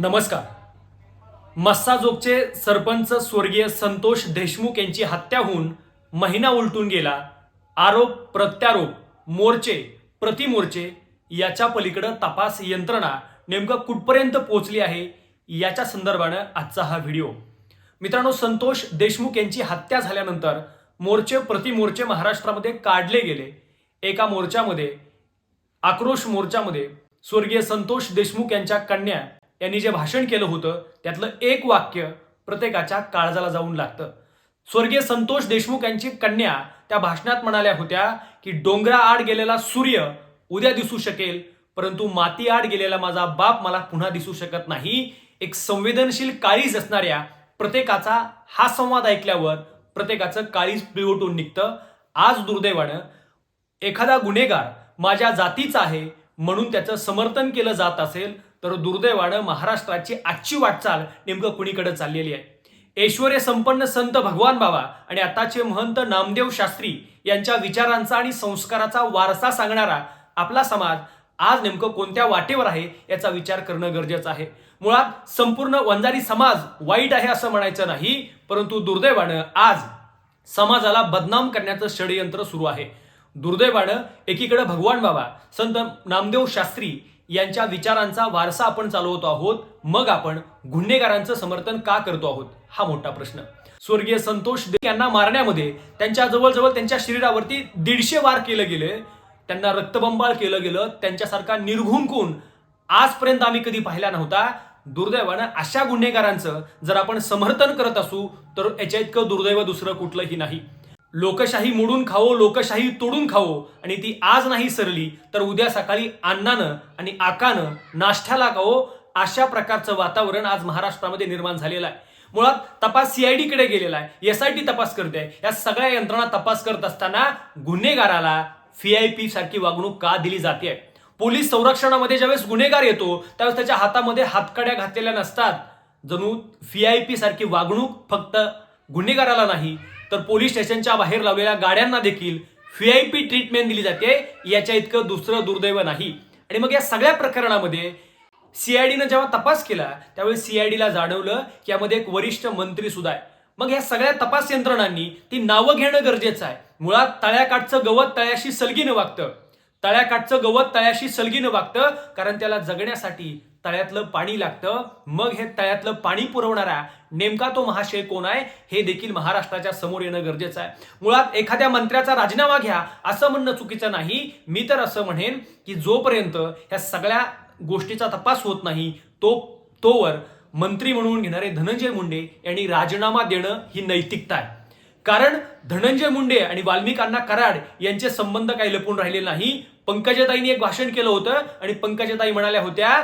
नमस्कार. मस्साजोगचे सरपंच स्वर्गीय संतोष देशमुख यांची हत्या होऊन महिना उलटून गेला. आरोप प्रत्यारोप मोर्चे प्रतिमोर्चे याच्या पलीकडं तपास यंत्रणा नेमकं कुठपर्यंत पोहोचली आहे याच्या संदर्भानं आजचा हा व्हिडिओ. मित्रांनो संतोष देशमुख यांची हत्या झाल्यानंतर मोर्चे प्रतिमोर्चे महाराष्ट्रामध्ये काढले गेले. एका मोर्चामध्ये आक्रोश मोर्चामध्ये स्वर्गीय संतोष देशमुख यांच्या कन्या यांनी जे भाषण केलं होतं त्यातलं एक वाक्य प्रत्येकाच्या काळजाला जाऊन लागतं. स्वर्गीय संतोष देशमुख यांची कन्या त्या भाषणात म्हणाल्या होत्या की डोंगरा आड गेलेला सूर्य उद्या दिसू शकेल परंतु माती आड गेलेला माझा बाप मला पुन्हा दिसू शकत नाही. एक संवेदनशील काळीज असणाऱ्या प्रत्येकाचा हा संवाद ऐकल्यावर प्रत्येकाचं काळीज पिळवटून निघतं. आज दुर्दैवानं एखादा गुन्हेगार माझ्या जातीचा आहे म्हणून त्याचं समर्थन केलं जात असेल तर दुर्दैवानं महाराष्ट्राची आजची वाटचाल नेमकं कुणीकडे चाललेली आहे? ऐश्वर संपन्न संत भगवान बाबा आणि आताचे महंत नामदेव शास्त्री यांच्या विचारांचा आणि संस्काराचा वारसा सांगणारा आपला समाज आज नेमकं कोणत्या वाटेवर आहे याचा विचार करणं गरजेचं आहे. मुळात संपूर्ण वंजारी समाज वाईट आहे असं म्हणायचं नाही परंतु दुर्दैवानं आज समाजाला बदनाम करण्याचं षडयंत्र सुरू आहे. दुर्दैवानं एकीकडे भगवान बाबा संत नामदेव शास्त्री यांच्या विचारांचा वारसा आपण चालवतो आहोत. मग आपण गुन्हेगारांचं समर्थन का करतो आहोत? हा मोठा प्रश्न. स्वर्गीय संतोष दे यांना मारण्यामध्ये त्यांच्या जवळजवळ त्यांच्या शरीरावरती दीडशे वार केलं गेले. त्यांना रक्तबंबाळ केलं गेलं. त्यांच्यासारखा निर्घुम कोण आजपर्यंत आम्ही कधी पाहिला नव्हता. दुर्दैवानं अशा गुन्हेगारांचं जर आपण समर्थन करत असू तर याच्या इतकं दुर्दैव दुसरं कुठलंही नाही. लोकशाही मोडून खावो लोकशाही तोडून खावो. आणि ती आज नाही सरली तर उद्या सकाळी अन्नानं आणि आकानं नाश्त्याला खावो. अशा प्रकारचं वातावरण आज महाराष्ट्रामध्ये निर्माण झालेलं आहे. मुळात तपास सीआयडीकडे गेलेला आहे. एसआयटी तपास करते या सगळ्या यंत्रणा तपास करत असताना गुन्हेगाराला व्हीआयपी सारखी वागणूक का दिली जाते? पोलीस संरक्षणामध्ये ज्यावेळेस गुन्हेगार येतो त्यावेळेस त्याच्या हातामध्ये हातकड्या घातलेल्या नसतात. जणू व्हीआयपी सारखी वागणूक फक्त गुन्हेगाराला नाही तर पोलीस स्टेशनच्या बाहेर लावलेल्या गाड्यांना देखील व्हीआयपी ट्रीटमेंट दिली जाते. याच्या इतकं दुसरं दुर्दैव नाही. आणि मग या सगळ्या प्रकरणामध्ये सीआयडीनं जेव्हा तपास केला त्यावेळी सीआयडीला जाणवलं की यामध्ये एक वरिष्ठ मंत्री सुद्धा आहे. मग या सगळ्या तपास यंत्रणांनी ती नावं घेणं गरजेचं आहे. मुळात तळ्याकाठचं गवत तळ्याशी सलगीनं वागतं. तळ्याकाठचं गवत तळ्याशी सलगीनं वागतं कारण त्याला जगण्यासाठी तळ्यातलं पाणी लागतं. मग हे तळ्यातलं पाणी पुरवणारा नेमका तो महाशय कोण आहे हे देखील महाराष्ट्राच्या समोर येणं गरजेचं आहे. मुळात एखाद्या मंत्र्याचा राजीनामा घ्या असं म्हणणं चुकीचं नाही. मी तर असं म्हणेन की जोपर्यंत ह्या सगळ्या गोष्टीचा तपास होत नाही तो तोवर मंत्री म्हणून घेणारे धनंजय मुंडे यांनी राजीनामा देणं ही नैतिकता आहे. कारण धनंजय मुंडे आणि वाल्मिकांना कराड यांचे संबंध काही लपून राहिले नाही. पंकजाताईंनी एक भाषण केलं होतं आणि पंकजाताई म्हणाल्या होत्या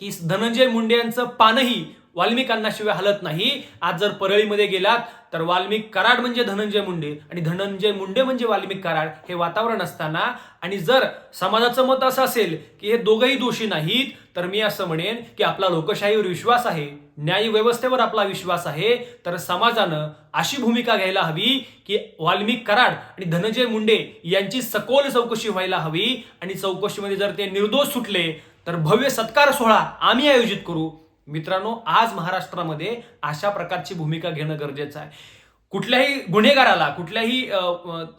की धनंजय मुंडे यांचं पानही वाल्मिकांना शिवाय हलत नाही. आज जर परळीमध्ये गेलात तर वाल्मिक कराड म्हणजे धनंजय मुंडे आणि धनंजय मुंडे म्हणजे वाल्मिक कराड हे वातावरण असताना. आणि जर समाजाचं मत असं असेल की हे दोघंही दोषी नाहीत तर मी असं म्हणेन की आपला लोकशाहीवर विश्वास आहे न्याय व्यवस्थेवर आपला विश्वास आहे तर समाजानं अशी भूमिका घ्यायला हवी की वाल्मिक कराड आणि धनंजय मुंडे यांची सखोल चौकशी व्हायला हवी. आणि चौकशीमध्ये जर ते निर्दोष सुटले तर भव्य सत्कार सोहळा आम्ही आयोजित करू. मित्रांनो आज महाराष्ट्रामध्ये अशा प्रकारची भूमिका घेणं गरजेचं आहे. कुठल्याही गुन्हेगाराला कुठल्याही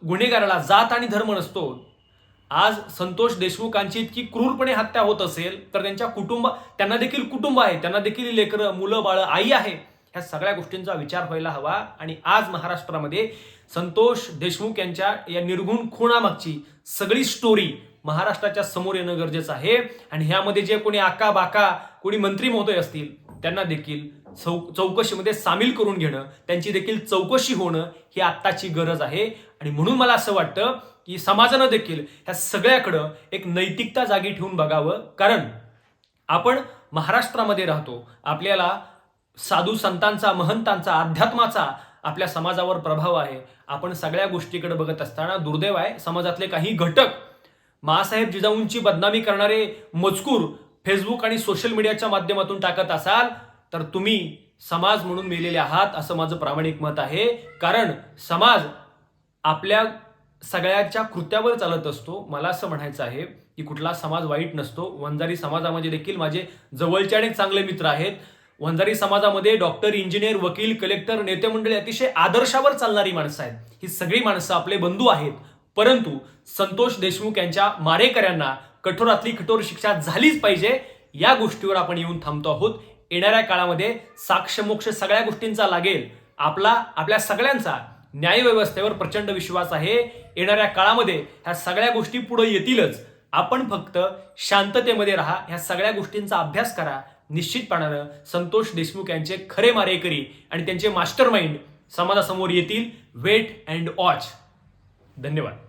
गुन्हेगाराला जात आणि धर्म नसतो. आज संतोष देशमुखांची इतकी क्रूरपणे हत्या होत असेल तर त्यांच्या कुटुंब त्यांना देखील कुटुंब आहे त्यांना देखील लेकरं मुलं बाळं आई आहे ह्या सगळ्या गोष्टींचा विचार व्हायला हवा. आणि आज महाराष्ट्रामध्ये संतोष देशमुख यांच्या या निर्गुण खुणामागची सगळी स्टोरी महाराष्ट्राच्या समोर येणं गरजेचं आहे. आणि ह्यामध्ये जे कोणी आका बाका कोणी मंत्री महोदय असतील त्यांना देखील चौ चौकशीमध्ये सामील करून घेणं त्यांची देखील चौकशी होणं ही आत्ताची गरज आहे. आणि म्हणून मला असं वाटतं की समाजानं देखील ह्या सगळ्याकडं एक नैतिकता जागी ठेवून बघावं. कारण आपण महाराष्ट्रामध्ये राहतो. आपल्याला साधू संतांचा महंतांचा अध्यात्माचा आपल्या समाजावर प्रभाव आहे. आपण सगळ्या गोष्टीकडे बघत असताना दुर्दैव आहे. समाजातले काही घटक मासाहेब जिजाऊंची बदनामी करणारे मजकूर फेसबुक आणि सोशल मीडियाच्या माध्यमातून टाकत असाल तर तुम्ही समाज म्हणून मेलेले आहात असं माझं प्रामाणिक मत आहे. कारण समाज आपल्या सगळ्याच्या कृत्यावर चालत असतो. मला असं म्हणायचं आहे की कुठला समाज वाईट नसतो. वंजारी समाजामध्ये देखील माझे जवळचे आणि चांगले मित्र आहेत. वंजारी समाजामध्ये डॉक्टर इंजिनियर वकील कलेक्टर नेते मंडळी अतिशय आदर्शावर चालणारी माणसं आहेत. ही सगळी माणसं आपले बंधू आहेत. परंतु संतोष देशमुख यांच्या मारेकऱ्यांना कठोरातली कठोर शिक्षा झालीच पाहिजे. या गोष्टीवर आपण येऊन थांबतो आहोत. येणाऱ्या काळामध्ये साक्षमोक्ष सगळ्या गोष्टींचा लागेल. आपला आपल्या सगळ्यांचा न्यायव्यवस्थेवर प्रचंड विश्वास आहे. येणाऱ्या काळामध्ये ह्या सगळ्या गोष्टी पुढे येतीलच. आपण फक्त शांततेमध्ये राहा. ह्या सगळ्या गोष्टींचा अभ्यास करा. निश्चितपणानं संतोष देशमुख यांचे खरे मारेकरी आणि त्यांचे मास्टर माइंड समाजासमोर येतील. Wait and watch. धन्यवाद.